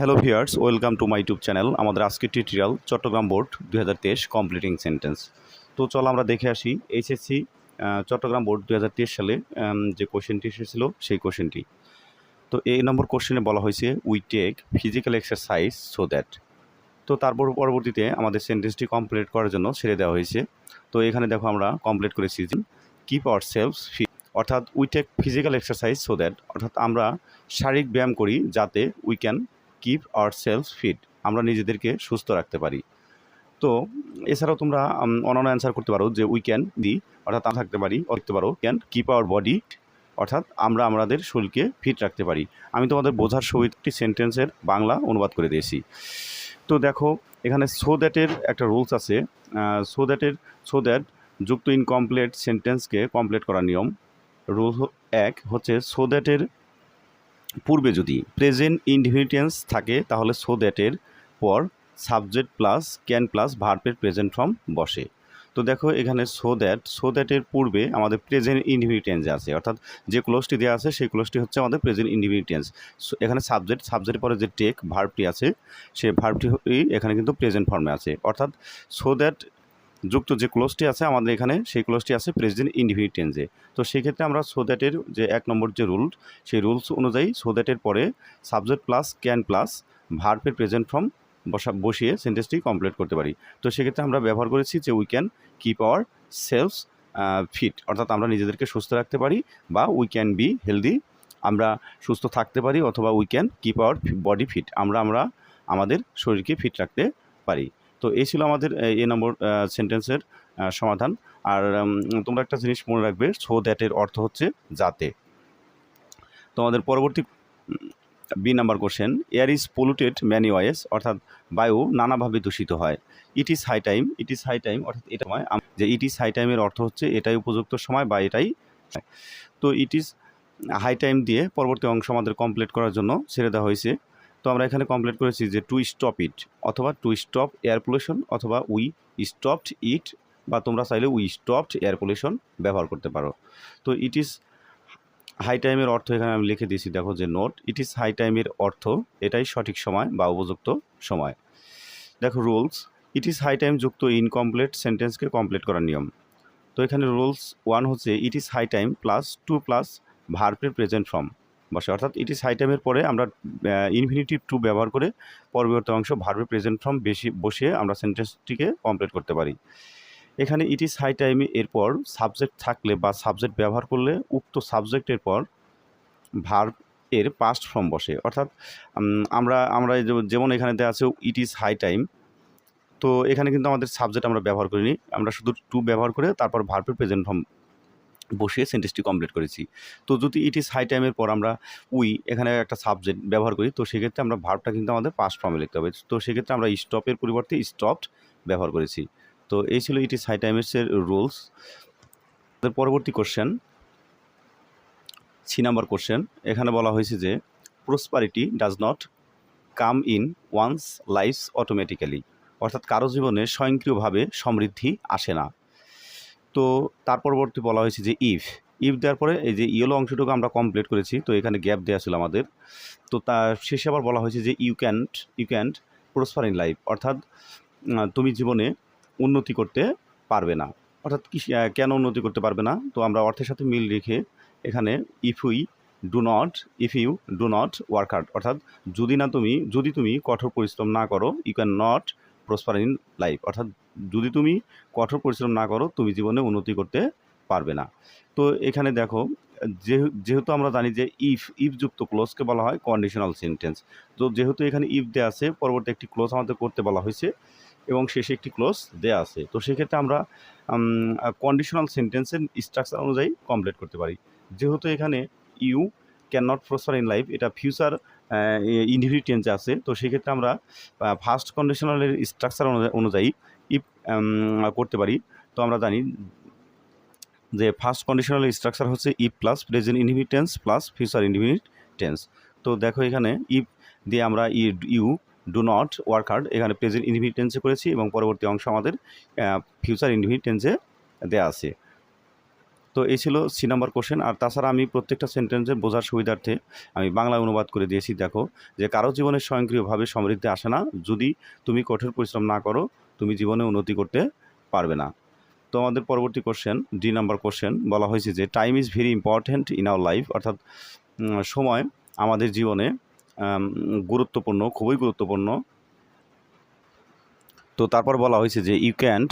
Hello viewers welcome to my YouTube channel আমাদের আজকের tutorial Chittagong board দু হাজার তেইশ কমপ্লিটিং সেন্টেন্স তো চলো আমরা দেখে আসি এইচএসসি চট্টগ্রাম বোর্ড দু হাজার তেইশ সালে যে কোশ্চেনটি এসেছিল, সেই কোশ্চেনটি তো এই নম্বর কোশ্চেনে বলা হয়েছে we take physical exercise so that তো তারপর পরবর্তীতে আমাদের সেন্টেন্সটি কমপ্লিট করার জন্য ছেড়ে দেওয়া হয়েছে। তো এখানে দেখো আমরা কমপ্লিট করেছি কিপ আওয়ার সেলফস ফিট অর্থাৎ we take physical exercise so that অর্থাৎ, আমরা শারীরিক ব্যায়াম করি যাতে we can keep our self fit আমরা নিজেদেরকে সুস্থ রাখতে পারি। তো এছাড়াও তোমরা উম, অন্যান্য অ্যান্সার করতে পারো যে উই ক্যান দি অর্থাৎ আমরা থাকতে পারি লিখতে পারো ক্যান কিপ আওয়ার বডি অর্থাৎ আমরা আমাদের শরীরকে ফিট রাখতে পারি। আমি তোমাদের বোঝার সহিত একটি সেন্টেন্সের বাংলা অনুবাদ করে দিয়েছি। তো দেখো এখানে সো দ্যাটের একটা রুলস আছে। সো দ্যাটের সো দ্যাট যুক্ত ইনকমপ্লিট সেন্টেন্সকে কমপ্লিট করার নিয়ম। রুল এক হচ্ছে সো দ্যাটের পূর্বে যদি প্রেজেন্ট ইনডিভিটেন্স থাকে, তাহলে সো দ্যাটের পর সাবজেক্ট প্লাস ক্যান প্লাস ভার্বের প্রেজেন্ট ফর্ম বসে। তো দেখো এখানে সো দ্যাট সো দ্যাটের পূর্বে আমাদের প্রেজেন্ট ইনডিভিটেন্স আছে, অর্থাৎ যে ক্লোজটি দেওয়া আছে, সেই ক্লোজটি হচ্ছে আমাদের প্রেজেন্ট ইনডিভিটেন্স এখানে সাবজেক্ট সাবজেক্টের পরে যে টেক ভার্বটি আছে সেই ভার্বটি এখানে কিন্তু প্রেজেন্ট ফর্মে আছে। অর্থাৎ সো দ্যাট যুক্ত যে ক্লোজটি আছে আমাদের এখানে, সেই ক্লোজটি আছে প্রেজেন্ট ইনডিভিটেন্সে তো সেক্ষেত্রে আমরা সো দ্যাটের যে এক নম্বর যে রুল সেই রুলস অনুযায়ী সো দ্যাটের পরে সাবজেক্ট প্লাস ক্যান প্লাস ভার্বের প্রেজেন্ট ফর্ম বসা, বসিয়ে সেন্টেন্সটি কমপ্লিট করতে পারি। তো সেক্ষেত্রে আমরা ব্যবহার করেছি যে we can keep our selfs fit অর্থাৎ আমরা নিজেদেরকে সুস্থ রাখতে পারি বা উই ক্যান বি হেলদি আমরা সুস্থ থাকতে পারি অথবা we can keep our body fit আমরা আমরা আমাদের শরীরকে ফিট রাখতে পারি। তো এই ছিল আমাদের, এ নম্বর সেন্টেন্সের সমাধান। আর তোমরা একটা জিনিস মনে রাখবে সো দ্যাটের অর্থ হচ্ছে যাতে। তোমাদের পরবর্তী B number question air is polluted many ways অর্থাৎ বায়ু নানাভাবে দূষিত হয়। It is high time it is high time অর্থাৎ এটা সময় যে ইট ইজ হাই টাইমের অর্থ হচ্ছে এটাই উপযুক্ত সময় বা এটাই তো ইট ইজ হাই টাইম দিয়ে পরবর্তী অংশ আমাদের কমপ্লিট করার জন্য ছেড়ে দেওয়া হয়েছে। আমরা এখানে কমপ্লিট করেছি যে টু স্টপ ইট অথবা টু স্টপ এয়ার পলিউশন অথবা উই স্টপড ইট বা তোমরা চাইলে উই স্টপড এয়ার পলিউশন ব্যবহার করতে পারো। তো ইট ইজ হাই টাইমের অর্থ এখানে আমি লিখে দিয়েছি, দেখো যে নোট ইট ইজ হাই টাইমের অর্থ এটাই সঠিক সময় বা উপযুক্ত সময়। দেখো rules it is high time যুক্ত ইনকমপ্লিট সেন্টেন্সকে কমপ্লিট করার নিয়ম। তো এখানে রুলস ওয়ান হচ্ছে it is high time plus to plus ভার্বের প্রেজেন্ট ফর্ম বসে অর্থাৎ ইট ইজ হাই টাইমের পরে আমরা ইনফিনিটিভ টু ব্যবহার করে পরবর্তী অংশ ভার্বের প্রেজেন্ট ফর্ম বেশি বসিয়ে আমরা সেন্টেন্সটিকে কমপ্লিট করতে পারি। এখানে ইট ইজ হাই টাইমে এরপর সাবজেক্ট থাকলে বা সাবজেক্ট ব্যবহার করলে উক্ত সাবজেক্টের পর ভার্ব এর পাস্ট ফর্ম বসে। অর্থাৎ আমরা আমরা যেমন এখানে দেওয়া আছে ইট ইজ হাই টাইম তো এখানে কিন্তু আমাদের সাবজেক্ট আমরা ব্যবহার করিনি। আমরা শুধু টু ব্যবহার করে তারপর ভার্বের প্রেজেন্ট ফর্ম বসিয়ে সেন্টেন্সটি কমপ্লিট করেছি। তো যদি ইট ইজ হাই টাইমের পর আমরা উই এখানে একটা সাবজেক্ট ব্যবহার করি, তো সেক্ষেত্রে আমরা ভার্বটা কিন্তু আমাদের পাস্ট ফর্মে লিখতে হবে। তো সেক্ষেত্রে আমরা স্টপের পরিবর্তে স্টপড ব্যবহার করেছি। তো এই ছিল ইট ইজ হাই টাইমের রুলস পরবর্তী কোশ্চেন সি নাম্বার কোশ্চেন এখানে বলা হয়েছে যে prosperity does not come in one's life's automatically অর্থাৎ কারও জীবনে স্বয়ংক্রিয়ভাবে সমৃদ্ধি আসে না। তো তার পরবর্তী বলা হয়েছে যে ইফ ইফ দেওয়ার পরে এই যে ইয়েলো অংশটুকু আমরা কমপ্লিট করেছি, তো এখানে গ্যাপ দেওয়া ছিল আমাদের। তো তার শেষে আবার বলা হয়েছে যে you can't you can't prosper in life অর্থাৎ তুমি জীবনে উন্নতি করতে পারবে না। অর্থাৎ কি কেন উন্নতি করতে পারবে না? তো আমরা অর্থের সাথে মিল রেখে এখানে if we do not if you do not work hard অর্থাৎ যদি না তুমি, যদি তুমি কঠোর পরিশ্রম না করো you can not prosper in life অর্থাৎ যদি তুমি কঠোর পরিশ্রম না করো, তুমি জীবনে উন্নতি করতে পারবে না। তো এখানে দেখো যেহে- যেহেতু আমরা জানি যে ইফ ইফ যুক্ত ক্লোজকে বলা হয় কন্ডিশনাল সেন্টেন্স তো যেহেতু এখানে ইফ দেওয়া আছে, পরবর্তী একটি ক্লোজ আমাদের করতে বলা হয়েছে এবং শেষে একটি ক্লোজ দেওয়া আছে। তো সেক্ষেত্রে আমরা কন্ডিশনাল সেন্টেন্সের স্ট্রাকচার অনুযায়ী কমপ্লিট করতে পারি। যেহেতু এখানে you can not prosper in life এটা ফিউচার ইনহিবিটেন্সে আছে। তো সেক্ষেত্রে আমরা ফার্স্ট কন্ডিশনালের স্ট্রাকচার অনুযায়ী ইফ করতে পারি। তো আমরা জানি যে ফার্স্ট কন্ডিশনাল স্ট্রাকচার হচ্ছে if plus present indefinite tense plus future indefinite tense তো দেখো এখানে ইফ দিয়ে আমরা ই you do not work hard এখানে প্রেজেন্ট ইনহিবিটেন্সে করেছি এবং পরবর্তী অংশ আমাদের ফিউচার ইনহিবিটেন্সে দেওয়া আছে। তো এই ছিল সি নাম্বার কোশ্চেন। আর তাছাড়া আমি প্রত্যেকটা সেন্টেন্সের বোঝার সুবিধার্থে আমি বাংলা অনুবাদ করে দিয়েছি, দেখো, যে কারও জীবনে স্বয়ংক্রিয়ভাবে সমৃদ্ধি আসে না যদি তুমি কঠোর পরিশ্রম না করো, তুমি জীবনে উন্নতি করতে পারবে না। তো আমাদের পরবর্তী কোশ্চেন, ডি নাম্বার কোশ্চেন, বলা হয়েছে যে time is very important in our life অর্থাৎ সময় আমাদের জীবনে গুরুত্বপূর্ণ, খুবই গুরুত্বপূর্ণ। তো তারপর বলা হয়েছে যে you can't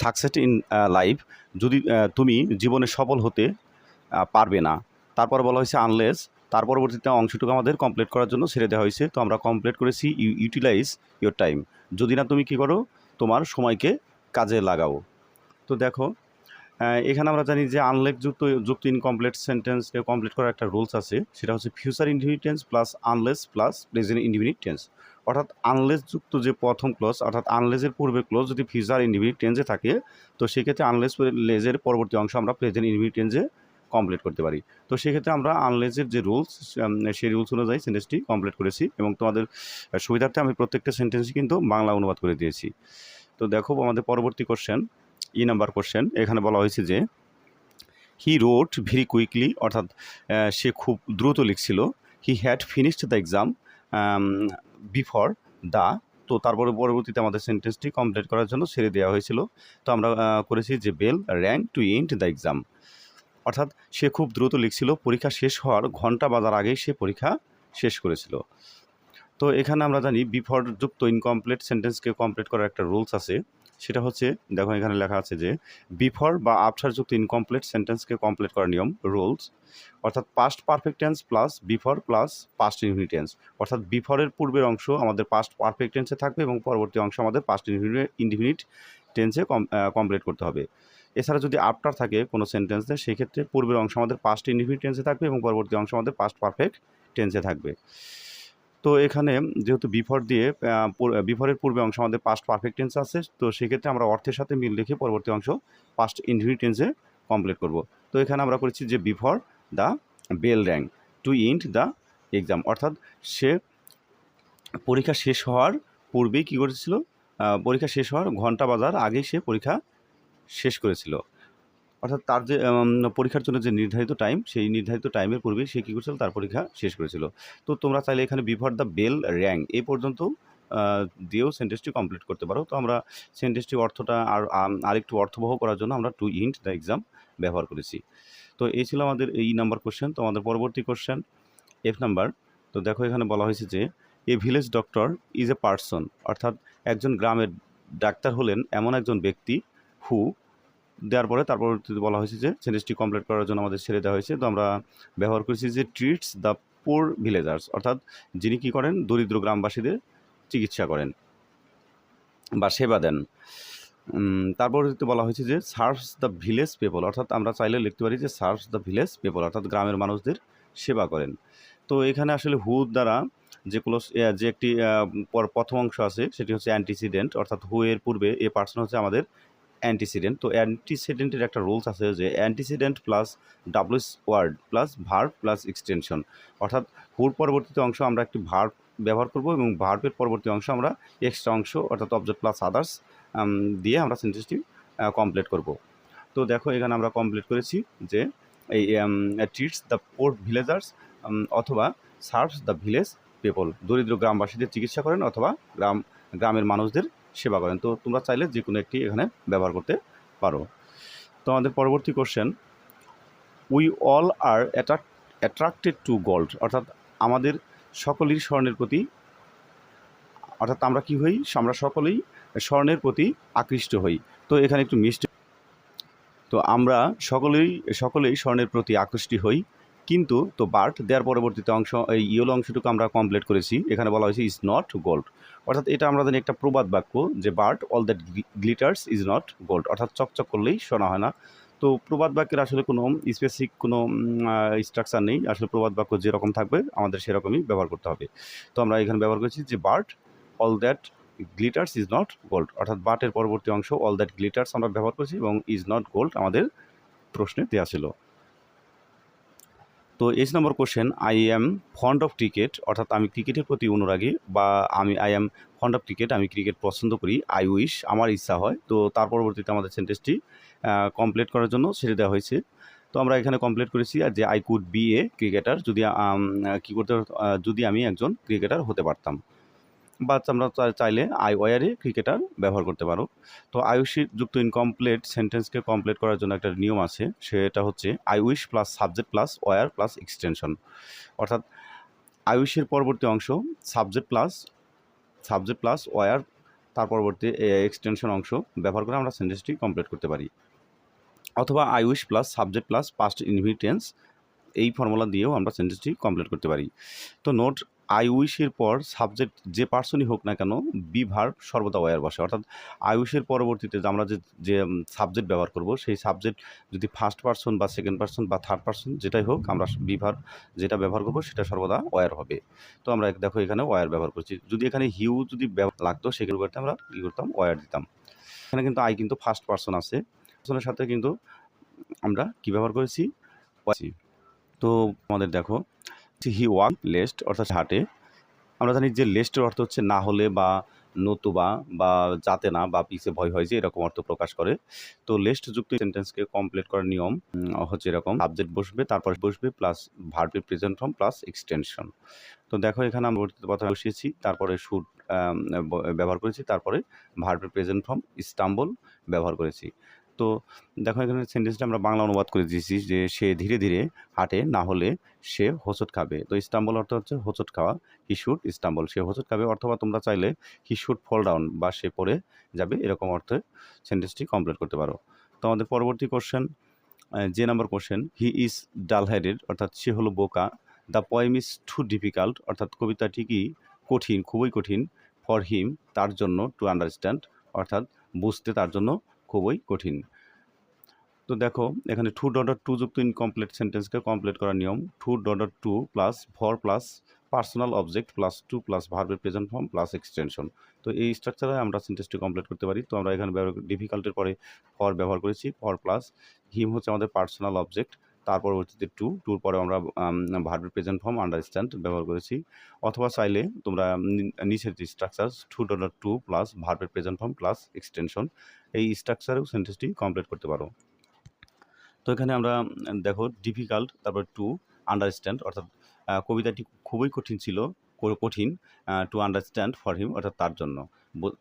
success in life যদি তুমি জীবনে সফল হতে পারবে না। তারপর বলা হয়েছে আনলেস তার পরবর্তীতে অংশটুকু আমাদের কমপ্লিট করার জন্য ছেড়ে দেওয়া হয়েছে। তো আমরা কমপ্লিট করেছি ইউ ইউটিলাইজ ইউর টাইম যদি না তুমি কী করো, তোমার সময়কে কাজে লাগাও। তো দেখো এখানে আমরা জানি যে আনলেক যুক্ত যুক্ত ইনকমপ্লিট সেন্টেন্সকে কমপ্লিট করার একটা রুলস আছে, সেটা হচ্ছে future indefinite tense plus unless plus present indefinite tense অর্থাৎ আনলেস যুক্ত যে প্রথম ক্লজ অর্থাৎ আনলেসের পূর্বে ক্লজ যদি ফিউচার ইনডিফিনিট টেন্সে থাকে, তো সেক্ষেত্রে আনলেস লেজের পরবর্তী অংশ আমরা প্রেজেন্ট ইনডিফিনিট টেন্সে কমপ্লিট করতে পারি। তো সেক্ষেত্রে আমরা আনলেসের যে রুলস সেই রুলস অনুযায়ী সেন্টেন্সটি কমপ্লিট করেছি এবং তোমাদের সুবিধার্থে আমি প্রত্যেকটা সেন্টেন্সই কিন্তু বাংলা অনুবাদ করে দিয়েছি। তো দেখো আমাদের পরবর্তী কোশ্চেন ই নাম্বার কোশ্চেন এখানে বলা হয়েছে যে হি রোড ভেরি কুইকলি অর্থাৎ সে খুব দ্রুত লিখছিল। He had finished the exam before the তো তারপরে পরবর্তীতে আমাদের সেন্টেন্সটি কমপ্লিট করার জন্য ছেড়ে দেওয়া হয়েছিল। তো আমরা করেছি যে bell rang to end the exam অর্থাৎ, সে খুব দ্রুত লিখছিল। পরীক্ষা শেষ হওয়ার ঘণ্টা বাজার আগেই সে পরীক্ষা শেষ করেছিল। তো এখানে আমরা জানি বিফর যুক্ত ইনকমপ্লিট সেন্টেন্সকে কমপ্লিট করার একটা রুলস আছে। সেটা হচ্ছে, দেখো এখানে লেখা আছে যে বিফর বা আফটার যুক্ত ইনকমপ্লিট সেন্টেন্সকে কমপ্লিট করার নিয়ম রুলস অর্থাৎ past perfect tense plus before plus past infinite tense অর্থাৎ বিফরের পূর্বের অংশ আমাদের পাস্ট পারফেক্ট টেন্সে থাকবে এবং পরবর্তী অংশ আমাদের পাস্ট ইনডিফিনিট টেন্সে কমপ্লিট করতে হবে। এছাড়া যদি আফটার থাকে কোনো সেন্টেন্সে সেই ক্ষেত্রে পূর্বের অংশ আমাদের পাস্ট ইনডিফিনিট টেন্সে থাকবে এবং পরবর্তী অংশ আমাদের পাস্ট পারফেক্ট টেন্সে থাকবে। তো এখানে যেহেতু বিফর দিয়ে বিফরের পূর্বে অংশ আমাদের পাস্ট পারফেক্ট টেন্স আছে, তো সেক্ষেত্রে আমরা অর্থের সাথে মিল রেখে পরবর্তী অংশ পাস্ট ইনডিফিনিট টেন্সে কমপ্লিট করব। তো এখানে আমরা করেছি যে before the bell rang to end the exam অর্থাৎ সে পরীক্ষা শেষ হওয়ার পূর্বেই কী করেছিল? পরীক্ষা শেষ হওয়ার ঘণ্টা বাজার আগেই সে পরীক্ষা শেষ করেছিল। অর্থাৎ তার যে পরীক্ষার জন্য যে নির্ধারিত টাইম সেই নির্ধারিত টাইমের পূর্বে সে কী করেছিল? তার পরীক্ষা শেষ করেছিল। তো তোমরা চাইলে এখানে বিফর দ্য বেল র্যাঙ্ক এই পর্যন্ত দিয়েও সেন্টেন্সটি কমপ্লিট করতে পারো। তো আমরা সেন্টেন্সটি অর্থটা আর আরেকটু অর্থবহ করার জন্য আমরা টু ইন্ট দ্য এক্সাম ব্যবহার করেছি। তো এই ছিল আমাদের এই নাম্বার কোশ্চেন তো আমাদের পরবর্তী কোশ্চেন এফ নাম্বার তো দেখো এখানে বলা হয়েছে যে a village doctor is a person অর্থাৎ একজন গ্রামের ডাক্তার হলেন এমন একজন ব্যক্তি হু দেওয়ার পরে তার পরবর্তীতে বলা হয়েছে যে সেন্টেন্সটি কমপ্লিট করার জন্য আমাদের ছেড়ে দেওয়া হয়েছে। তো আমরা ব্যবহার করেছি যে ট্রিটস দ্য পোর ভিলেজার্স অর্থাৎ যিনি কী করেন? দরিদ্র গ্রামবাসীদের চিকিৎসা করেন বা সেবা দেন। উম, তারপর হচ্ছে বলা হয়েছে যে সার্ভস দ্য ভিলেজ পিপল অর্থাৎ আমরা চাইলে লিখতে পারি যে সার্ভস দ্য ভিলেজ পিপল অর্থাৎ গ্রামের মানুষদের সেবা করেন। তো এখানে আসলে হু দ্বারা যে ক্লোজ যে একটি পর- প্রথম অংশ আছে সেটি হচ্ছে অ্যান্টিসিডেন্ট অর্থাৎ হু এর পূর্বে এ পার্সন হচ্ছে আমাদের অ্যান্টিসিডেন্ট। তো অ্যান্টিসিডেন্টের একটা রুলস আছে যে antecedent plus ডাব্লুস word plus verb plus extension. অর্থাৎ হুর পরবর্তীতে অংশ আমরা একটি ভার্ব ব্যবহার করব এবং ভার্বের পরবর্তী অংশ আমরা এক্সট্রা অংশ অর্থাৎ অবজেক্ট প্লাস আদার্স দিয়ে আমরা সেন্টেন্সটি কমপ্লিট করব। তো দেখো এখানে আমরা কমপ্লিট করেছি যে এই ট্রিটস দ্য পোর্ট ভিলেজার্স অথবা সার্ভস দ্য ভিলেজ পিপল দরিদ্র গ্রামবাসীদের চিকিৎসা করেন অথবা গ্রাম, গ্রামের মানুষদের সেবা করেন। তো তোমরা চাইলে যে কোনো একটি এখানে ব্যবহার করতে পারো। তো আমাদের পরবর্তী question we all are attracted to gold অর্থাৎ আমাদের সকলেই স্বর্ণের প্রতি, অর্থাৎ আমরা কি হই? আমরা সকলেই স্বর্ণের প্রতি আকৃষ্ট হই। তো এখানে একটু মিষ্টি, তো আমরা সকলেই সকলেই স্বর্ণের প্রতি আকৃষ্টি হই। কিন্তু তো বার্ট দেওয়ার পরবর্তীতে অংশ, এই ইয়েলো অংশটুকু আমরা কমপ্লিট করেছি। এখানে বলা হয়েছে ইজ নট গোল্ড অর্থাৎ এটা আমরা জানি একটা প্রবাদ বাক্য, যে but all that glitters is not gold অর্থাৎ চকচক করলেই শোনা হয় না। তো প্রবাদ বাক্যের আসলে কোনো স্পেসিফিক কোনো স্ট্রাকচার নেই। আসলে প্রবাদ বাক্য যেরকম থাকবে, আমাদের সেরকমই ব্যবহার করতে হবে। তো আমরা এখানে ব্যবহার করেছি যে but all that glitters is not gold অর্থাৎ বাটের পরবর্তী অংশ অল দ্যাট গ্লিটার্স আমরা ব্যবহার করেছি এবং ইজ নট গোল্ড আমাদের প্রশ্নে দেওয়া ছিল। তো H number question I am fond of cricket অর্থাৎ আমি ক্রিকেটের প্রতি অনুরাগী বা আমি I am fond of cricket আমি ক্রিকেট পছন্দ করি আই উইশ আমার ইচ্ছা হয়। তো তার পরবর্তীতে আমাদের সেন্টেন্সটি কমপ্লিট করার জন্য ছেড়ে দেওয়া হয়েছে। তো আমরা এখানে কমপ্লিট করেছি আর যে I could be a cricketer যদি কী করতে যদি আমি একজন ক্রিকেটার হতে পারতাম। বা আমরা চাইলে আই ওয়ারে ক্রিকেটার ব্যবহার করতে পারো। তো আয়ুষী যুক্ত ইনকমপ্লিট সেন্টেন্সকে কমপ্লিট করার জন্য একটা নিয়ম আছে, সেটা হচ্ছে I wish plus subject plus were plus extension. অর্থাৎ আয়ুষের পরবর্তী অংশ subject plus subject plus were তার পরবর্তী এক্সটেনশন অংশ ব্যবহার করে আমরা সেন্টেন্সটি কমপ্লিট করতে পারি। অথবা I wish plus subject plus past indefinite tense এই ফর্মুলা দিয়েও আমরা সেন্টেন্সটি কমপ্লিট করতে পারি। তো নোট আই উইশের পর সাবজেক্ট যে পার্সনই হোক না কেন বি ভার্ব সর্বদা ওয়ার বসে। অর্থাৎ আই উইশের পরবর্তীতে যে আমরা যে যে সাবজেক্ট ব্যবহার করব, সেই সাবজেক্ট যদি ফার্স্ট পার্সন বা সেকেন্ড পার্সন বা থার্ড পার্সন যেটাই হোক, আমরা বি ভার্ব যেটা ব্যবহার করব, সেটা সর্বদা ওয়ার হবে। তো আমরা দেখো এখানে ওয়ার ব্যবহার করছি। যদি এখানে হিউ যদি লাগতো সেগুলো করতে আমরা কী করতাম? ওয়ার দিতাম। এখানে কিন্তু আই কিন্তু ফার্স্ট পার্সন আছে। পার্সনের সাথে কিন্তু আমরা কি ব্যবহার করেছি? তো আমাদের দেখো হি ওয়াক লেস্ট অর্থাৎ হাঁটে। আমরা জানি যে লেস্টের অর্থ হচ্ছে না হলে বা নতুবা বা যাতে না বা পিছে ভয় হয় যে এরকম অর্থ প্রকাশ করে। তো লেস্ট যুক্ত সেন্টেন্সকে কমপ্লিট করার নিয়ম হচ্ছে এরকম। সাবজেক্ট বসবে, তারপর বসবে plus verb present form plus extension তো দেখো এখানে আমরা কথা বসিয়েছি, তারপরে শুট ব্যবহার করেছি, তারপরে ভার্বি প্রেজেন্ট ফর্ম ইস্তাম্বুল ব্যবহার করেছি। তো দেখো এখানে সেন্টেন্সটা আমরা বাংলা অনুবাদ করে দিয়েছি যে সে ধীরে ধীরে হাঁটে, না হলে সে হোঁচট খাবে। তো ইস্তাম্বল অর্থ হচ্ছে হোঁচট খাওয়া হি শুড ইস্তাম্বুল সে হোঁচট খাবে অথবা তোমরা চাইলে হি শুড ফল ডাউন বা সে পড়ে যাবে, এরকম অর্থে সেন্টেন্সটি কমপ্লিট করতে পারো। তো আমাদের পরবর্তী কোশ্চেন যে number question he is dull headed অর্থাৎ সে হলো বোকা। The poem is too difficult অর্থাৎ কবিতাটি কি কঠিন, খুবই কঠিন ফর হিম তার জন্য টু আন্ডারস্ট্যান্ড অর্থাৎ বুঝতে তার জন্য খুবই কঠিন। তো দেখো, এখানে টু ডট টু যুক্ত ইনকমপ্লিট সেন্টেন্সকে কমপ্লিট করার নিয়ম too dot to plus for plus personal object plus to plus ভার্বের প্রেজেন্ট ফর্ম প্লাস এক্সটেনশন তো এই স্ট্রাকচারে আমরা সেন্টেন্সটি কমপ্লিট করতে পারি। তো আমরা এখানে ডিফিকাল্টের পরে ফর ব্যবহার করেছি ফর প্লাস হিম হচ্ছে আমাদের পার্সোনাল অবজেক্ট তার পরবর্তীতে টু টুর পরে আমরা ভার্বের প্রেজেন্ট ফর্ম আন্ডারস্ট্যান্ড ব্যবহার করেছি। অথবা চাইলে তোমরা নিচের যে structure too dot to plus ভার্বের প্রেজেন্ট ফর্ম প্লাস এক্সটেনশন এই স্ট্রাকচারেও সেন্টেন্সটি কমপ্লিট করতে পারো। তো এখানে আমরা, দেখো ডিফিকাল্ট তারপর টু আন্ডারস্ট্যান্ড অর্থাৎ কবিতাটি খুবই কঠিন ছিল কঠিন টু আন্ডারস্ট্যান্ড ফর হিম অর্থাৎ তার জন্য।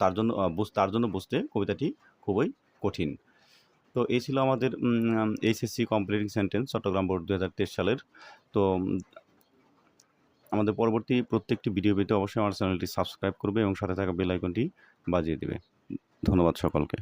তার জন্য তার জন্য বুঝতে কবিতাটি খুবই কঠিন। তো এই ছিল আমাদের HSC completing sentence, Chattogram board দু হাজার তেইশ সালের। তো আমাদের পরবর্তী প্রত্যেকটি ভিডিও পেতে অবশ্যই আমার চ্যানেলটি সাবস্ক্রাইব করবে এবং সাথে থাকা বেল আইকনটি বাজিয়ে দেবে। ধন্যবাদ সকলকে।